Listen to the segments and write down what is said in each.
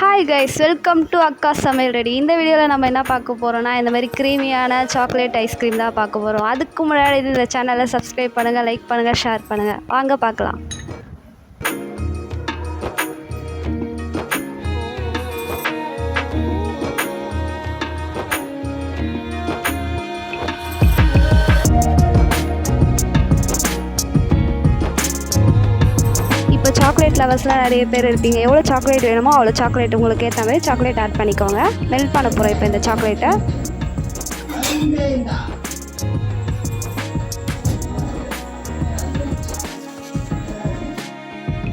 Hi guys welcome to அக்கா சமையல் ready இந்த வீடியோவில் நம்ம என்ன பார்க்க போகிறோம்னா இந்த மாதிரி க்ரீமியான சாக்லேட் ஐஸ்கிரீம் தான் பார்க்க போகிறோம் அதுக்கு முன்னாடி இந்த சேனலை சப்ஸ்கிரைப் பண்ணுங்கள் லைக் பண்ணுங்கள் ஷேர் பண்ணுங்கள் வாங்க பார்க்கலாம். சாக்லேட் லவர்ஸ்லாம் நிறைய பேர் இருக்கீங்க எவ்வளோ சாக்லேட் வேணுமோ அவ்வளோ சாக்லேட் உங்களுக்கு ஏற்ற மாதிரி சாக்லேட் ஆட் பண்ணிக்கோங்க. மெல்ட் பண்ண போகிறோம் இப்போ இந்த சாக்லேட்டை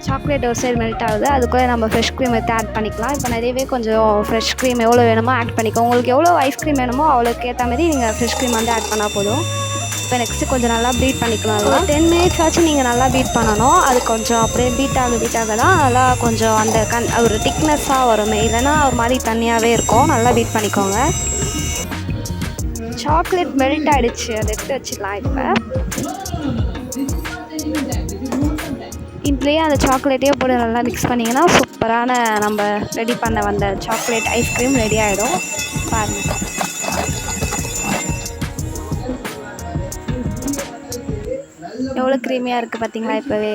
சாக்லேட் ஒரு சைடு மெல்ட் ஆகுது. அதுக்குள்ளே நம்ம ஃப்ரெஷ் க்ரீம் எடுத்து ஆட் பண்ணிக்கலாம். இப்போ நிறையவே கொஞ்சம் ஃப்ரெஷ் க்ரீம் எவ்வளோ வேணுமோ ஆட் பண்ணிக்கோ உங்களுக்கு எவ்வளோ ஐஸ்கிரீம் வேணுமோ அவ்வளோக்கு ஏற்ற மாதிரி நீங்கள் ஃப்ரெஷ் க்ரீம் வந்து ஆட் பண்ணால் போதும். இப்போ நெக்ஸ்ட்டு கொஞ்சம் நல்லா பீட் பண்ணிக்கலாம் ஒரு டென் மினிட்ஸ் ஆச்சு நீங்கள் நல்லா பீட் பண்ணணும். அது கொஞ்சம் அப்படியே பீட் ஆக பீட் ஆக தான் நல்லா கொஞ்சம் அந்த கண் ஒரு திக்னஸ்ஸாக வருமே. இல்லைன்னா ஒரு மாதிரி தண்ணியாகவே இருக்கும். நல்லா பீட் பண்ணிக்கோங்க. சாக்லேட் மெல்ட் ஆகிடுச்சு அதை எடுத்து வச்சிடலாம் இப்போ. இதுலேயே அந்த சாக்லேட்டையே போட்டு நல்லா மிக்ஸ் பண்ணிங்கன்னா சூப்பரான நம்ம ரெடி பண்ண வந்த சாக்லேட் ஐஸ்கிரீம் ரெடி ஆகிடும் பாருங்கள் எவ்வளோ க்ரீமியாக இருக்குது பார்த்தீங்களா இப்போவே?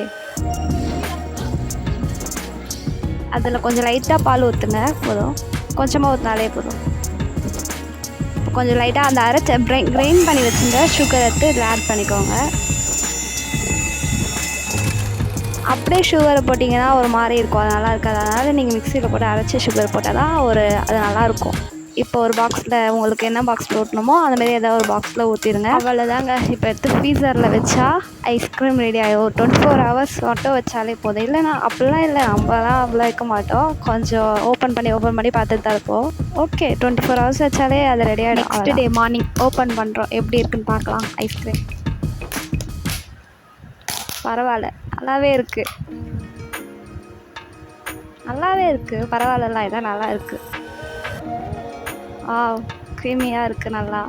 அதில் கொஞ்சம் லைட்டாக பால் ஊற்றுங்க போதும். கொஞ்சமாக ஊற்றினாலே போதும். இப்போ கொஞ்சம் லைட்டாக அந்த அரைச்ச ப்ரைன் கிரைண்ட் பண்ணி வச்சுருந்த சுகர் எடுத்து இதில் ஆட் பண்ணிக்கோங்க. அப்படியே சுகரை போட்டிங்கன்னா ஒரு மாதிரி இருக்கும். அது நல்லா இருக்காது. அதனால் நீங்கள் மிக்சியில் போட்டு அரைச்சி சுகர் போட்டால் தான் ஒரு அது நல்லாயிருக்கும் இப்போ ஒரு பாக்ஸில் உங்களுக்கு என்ன பாக்ஸில் ஊட்டணுமோ அந்த மாதிரி ஏதாவது ஒரு பாக்ஸில் ஊற்றிடுங்க அவ்வளோதாங்க இப்போ எடுத்து ஃப்ரீசரில் வச்சா ஐஸ்கிரீம் ரெடி ஆகிடும் ஒரு டுவெண்ட்டி ஃபோர் ஹவர்ஸ் மட்டும் வச்சாலே போதும். இல்லைனா அப்படிலாம் இல்லை. நம்மலாம் அவ்வளோ வைக்க மாட்டோம். கொஞ்சம் ஓப்பன் பண்ணி ஓப்பன் பண்ணி பார்த்துட்டு தான் இருப்போம். ஓகே டுவெண்ட்டி ஃபோர் ஹவர்ஸ் வச்சாலே அது ரெடி ஆகிடும் நெக்ஸ்ட் டே மார்னிங் ஓப்பன் பண்ணுறோம் எப்படி இருக்குன்னு பார்க்கலாம். ஐஸ்கிரீம் பரவாயில்ல. நல்லாவே இருக்குது நல்லாவே இருக்குது பரவாயில்லலாம் இதான் நல்லா இருக்குது ஆ க்ரீமியாக இருக்குது நல்லா.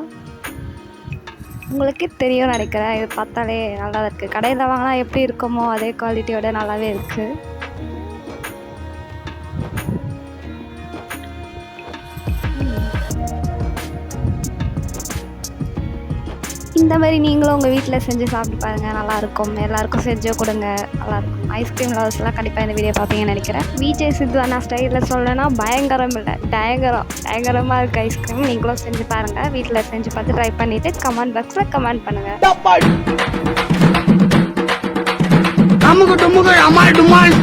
உங்களுக்கே தெரியும் நினைக்கிறேன் இது பார்த்தாலே நல்லா இருக்குது கடையில் வாங்கினா எப்படி இருக்குமோ அதே குவாலிட்டியோட நல்லாவே இருக்குது இந்த மாதிரி நீங்களும் உங்கள் வீட்டில் செஞ்சு சாப்பிட்டு பாருங்கள் நல்லாயிருக்கும். எல்லாருக்கும் செஞ்சு கொடுங்க. நல்லாயிருக்கும். ஐஸ்கிரீம் லவர்ஸ்லாம் கண்டிப்பாக இந்த வீடியோ பார்ப்பீங்கன்னு நினைக்கிறேன். விஜய் சித்து நான் ஸ்டைலில் சொல்லனா பயங்கரம் இல்லை. டயங்கரம் பயங்கரமாக இருக்குது ஐஸ்கிரீம் நீங்களும் செஞ்சு பாருங்கள் வீட்டில் செஞ்சு பார்த்து ட்ரை பண்ணிவிட்டு கமெண்ட் பாக்ஸில் கமெண்ட் பண்ணுங்கள் அமுக்கு டுமுக்கு அமால் டுமால்